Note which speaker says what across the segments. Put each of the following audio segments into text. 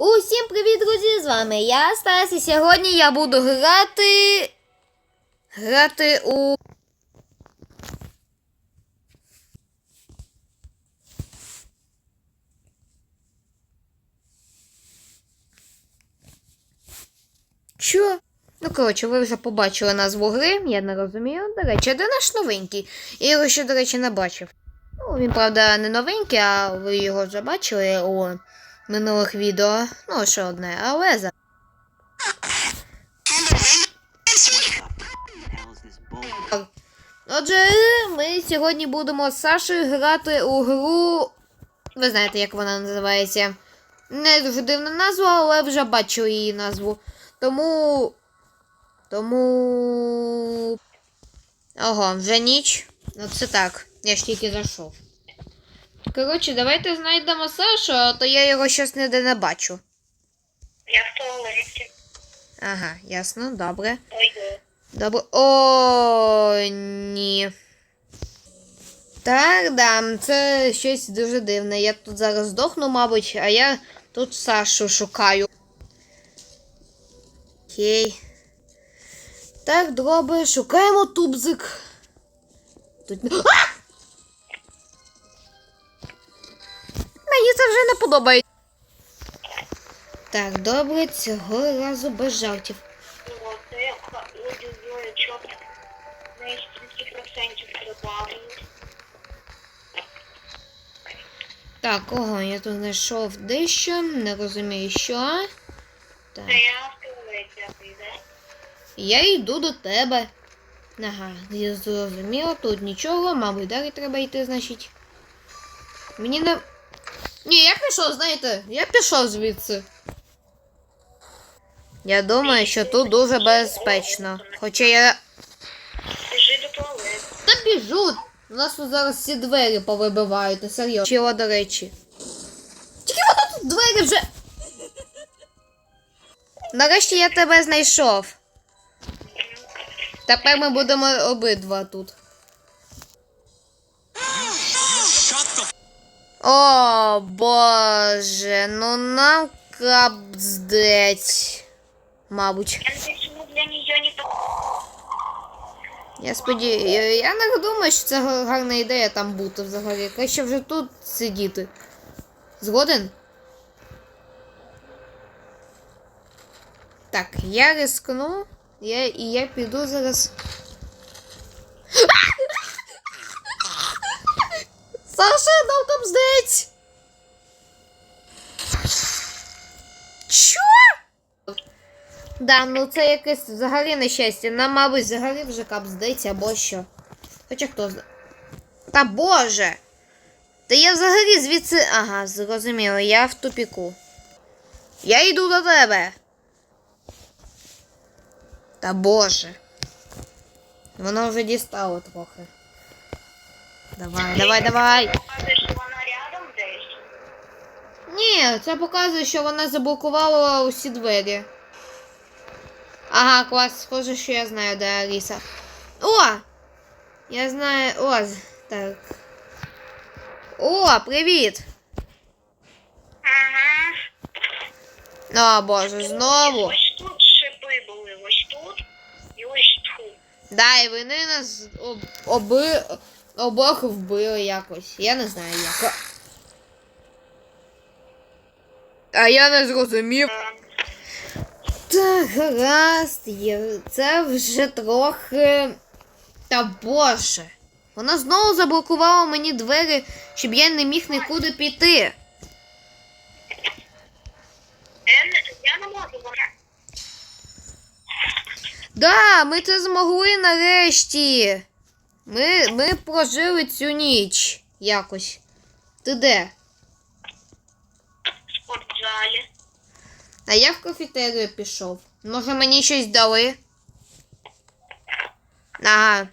Speaker 1: Усім привіт, друзі! З вами я, Стас, і сьогодні я буду грати. Грати у. Що? Ну, коротше, ви вже побачили назву гри, я не розумію. До речі, де наш новенький? Я його ще, до речі, не бачив. Ну, він, правда, не новенький, а ви його вже бачили у минулих відео. Ну, ще одне, але за. Отже, ми сьогодні будемо з Сашею грати у гру. Ви знаєте, як вона називається. Не дуже дивна назва, але вже бачу її назву. Тому. Тому. Ого, вже ніч. Ну це так. Я ж тільки зайшов. Коротше, давайте знайдемо Сашу, а то я його щось ніде не бачу.
Speaker 2: Я в туалеті.
Speaker 1: Ага, ясно, добре.
Speaker 2: Ой,
Speaker 1: Добре. О, ні. Так, да, це щось дуже дивне. Я тут зараз здохну, мабуть, а я тут Сашу шукаю. Окей. Так, добре, шукаємо тубзик. Тут. А! Вже не подобається. Так, добре, цього разу без жартів.
Speaker 2: вот, я люди знаю, что на 30%
Speaker 1: Так, ого, я тут знайшов дещо, не розумію, що. Так.
Speaker 2: Я
Speaker 1: йду до тебе. Ага, я зрозуміла, тут нічого, мабуть, далі треба йти, значить. Мені не. Ні, я пішов, знаєте, я пішов звідси. Я думаю, що тут дуже безпечно. Хоча я.
Speaker 2: Бежи до туалета.
Speaker 1: Та біжу! У нас тут зараз всі двері повибивають, не серйозно. Чого, до речі. Тільки воно тут двері вже. Нарешті я тебе знайшов. Тепер ми будемо обидва тут. О, боже, ну нам капздець. Мабуть.
Speaker 2: Я почему для не?
Speaker 1: Я сподіваюся, я не думаю, що це гарна ідея там бути взагалі. Краще вже тут сидіти. Згоден? Так, я рискну. Я, і я піду зараз. Саша, нам там здець! Що? Да, ну це якесь взагалі нещастя. Нам, мабуть, взагалі вже кап здається або що. Хоча хто зна. Та боже! Та я взагалі звідси. Ага, зрозуміло, я в тупіку. Я йду до тебе. Та боже. Воно вже дістало трохи. Давай, давай, давай. Ні, це показує, що вона заблокувала усі двері. Ага, клас, схоже, що я знаю, де Аліса. О! Я знаю. О, так. О, привіт!
Speaker 2: Ага.
Speaker 1: О, боже, знову.
Speaker 2: Ось тут шипи були, ось тут і ось тут.
Speaker 1: Да, і вони нас об, оби, обох вбили якось. Я не знаю як. А я не зрозумів.
Speaker 2: Е,
Speaker 1: Так, гаразд, це вже трохи. Та боже. Вона знову заблокувала мені двері, щоб я не міг нікуди піти.
Speaker 2: Я не, можу.
Speaker 1: Да, ми це змогли нарешті. Ми, ми прожили цю ніч якось. Ти де?
Speaker 2: Спортзалі.
Speaker 1: А я в кафетерію пішов. Може мені щось дали? Ага.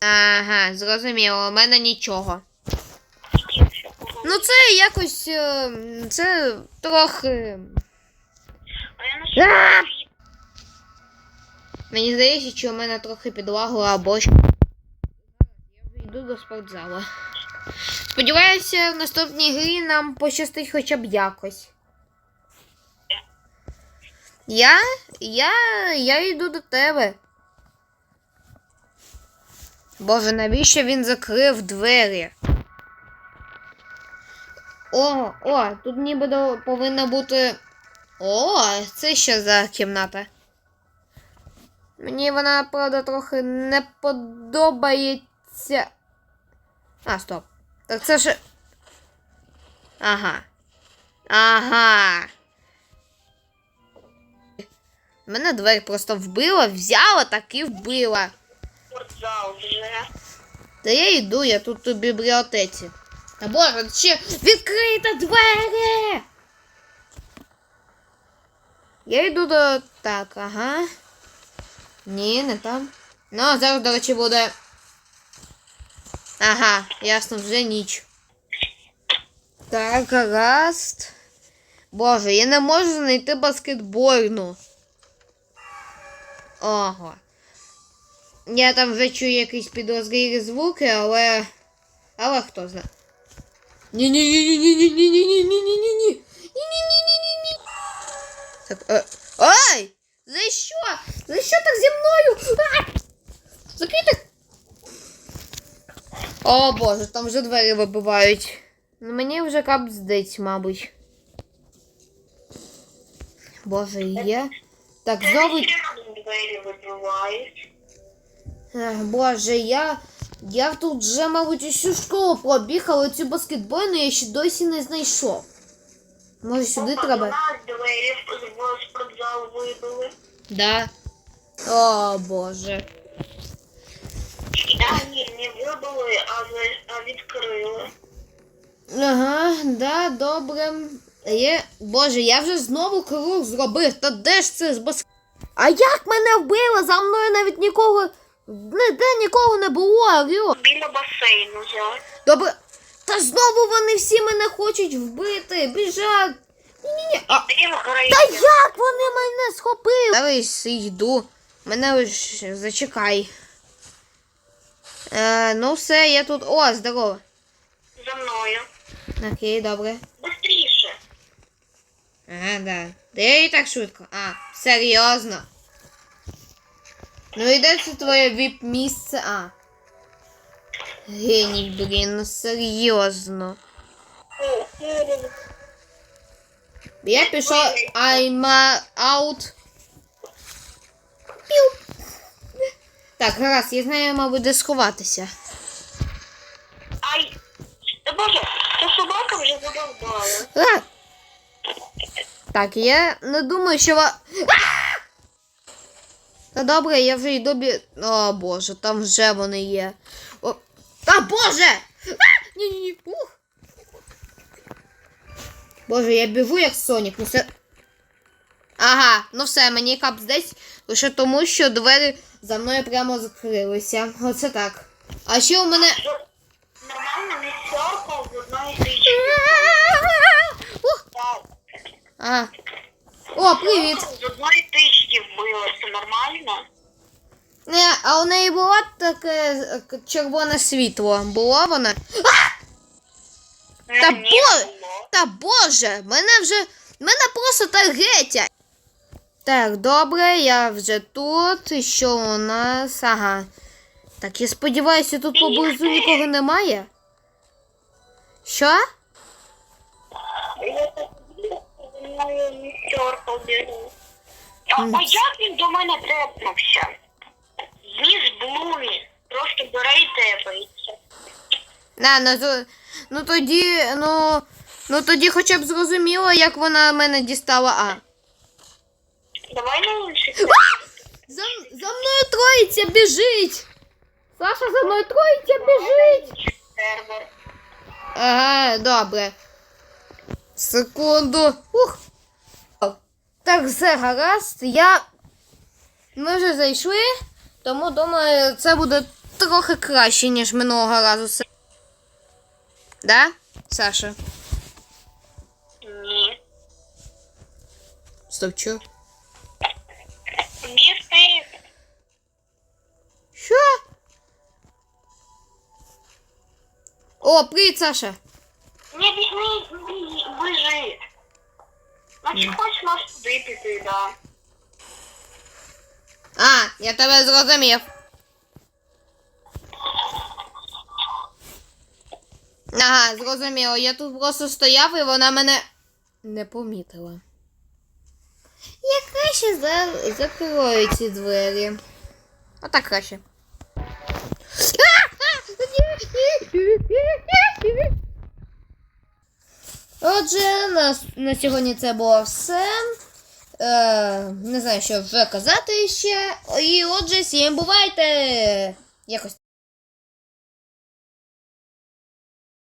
Speaker 1: Ага, зрозуміло, у мене нічого. Ну це якось. е, Це трохи.
Speaker 2: А я
Speaker 1: А! Мені здається, що у мене трохи підлагало або що. Я йду до спортзалу. Сподіваюся, в наступній грі нам пощастить хоча б якось. Я? Я. Я йду до тебе. Боже, навіщо він закрив двері? О, о, тут ніби повинна бути. О, це що за кімната? Мені вона, правда, трохи не подобається. А, стоп. Так це ж. Ага. Ага. Мене двері просто вбила, взяла так і вбила.
Speaker 2: Спортзал.
Speaker 1: Та я йду, я тут у бібліотеці. Та боже, ще відкрийте двері! Я йду до. Так, ага. Ні, не там. Ну, а зараз, до речі, буде. Ага, ясно, вже ніч. Так, гаразд. Боже, я не можу знайти баскетбольну. Ого. Я там вже чую якісь підозрілі звуки, але. Але хто знає. Ні-ні-ні-ні-ні-ні-ні-ні-ні-ні-ні. Ні-ні-ні-ні-ні-ні. Так, е. Ой! За що? За що так зі мною? А! Закрийте. О боже, там вже двері вибивають. Ну, Мені вже капздить, мабуть. Боже, є. Так, знову.
Speaker 2: Двері вибивають.
Speaker 1: Ех, Боже, я. Я тут вже, мабуть, усю школу пробіг, але цю баскетбольну я ще досі не знайшов. Може, сюди
Speaker 2: Опа,
Speaker 1: треба?
Speaker 2: нас двері в в спортзал вибили.
Speaker 1: Да. О, Боже.
Speaker 2: А, ні, не вибили, а, а відкрили.
Speaker 1: Ага, да, добре. Є. Боже, я вже знову круг зробив. Та де ж це з бас... А як мене вбили? За мною навіть нікого. Ніде нікого не було, алло.
Speaker 2: Біля басейну я.
Speaker 1: Добре. Та знову вони всі мене хочуть вбити. Біжать. Ні-ні-ні. А. Та як вони мене схопили? Зараз йду. Мене ось зачекай. Е, ну все, я тут. О, здорово.
Speaker 2: За мною.
Speaker 1: Окей, добре. Ага, да. Де і так швидко? А, серйозно. Ну і де це твоє віп місце? А. Геній, блін, ну серйозно. Я пішов I'm out. Піу. Так, гаразд, я знаю, мабуть, де сховатися.
Speaker 2: Ай. Та боже, та собака вже задовбала.
Speaker 1: А! Так, я не думаю, що ва. Та добре, я вже йду бі. О боже, там вже вони є. О... Та боже! Ні-ні-ні. Ух! Боже, я бігу як Сонік, ну все. Ага, ну все, мені кап десь лише тому, що двері за мною прямо закрилися. Оце так. А ще у мене.
Speaker 2: Нормально не сьоркав з одної тички.
Speaker 1: А. О, привіт!
Speaker 2: З одної тички вбило, це нормально?
Speaker 1: Не, а у неї було таке е, червоне світло. Було воно? Та
Speaker 2: Ні,
Speaker 1: бо-
Speaker 2: було.
Speaker 1: Та боже, мене вже. Мене просто таргетять. Так, добре, я вже тут. Що у нас? Ага. Так, я сподіваюся, тут поблизу нікого немає. Що?
Speaker 2: Мною не бігу. А, а як він до мене тепнувся? Міс Блумі. Просто бере і тепається.
Speaker 1: На, ну, то- ну тоді, ну. Ну тоді хоча б зрозуміло, як вона мене дістала. А.
Speaker 2: Давай на інший
Speaker 1: За, за мною троїця біжить! Саша, за мною троїця біжить!
Speaker 2: сервер.
Speaker 1: Ага, добре. Секунду. Ух. Так, все гаразд. Я. Ми вже зайшли, тому думаю, це буде трохи краще, ніж минулого разу. Да, Саша?
Speaker 2: Ні.
Speaker 1: Стоп, чо?
Speaker 2: Бігти.
Speaker 1: Що? О, привіт, Саша.
Speaker 2: Не бігни, бі- біжи. Значить, хочеш піти, да.
Speaker 1: А, я тебе зрозумів. Ага, зрозуміло. Я тут просто стояв і вона мене не помітила. Я краще за... закрою ці двері. Отак краще. Отже, на, на сьогодні це було все. Е, не знаю, що вже казати ще. І отже, всім бувайте! Якось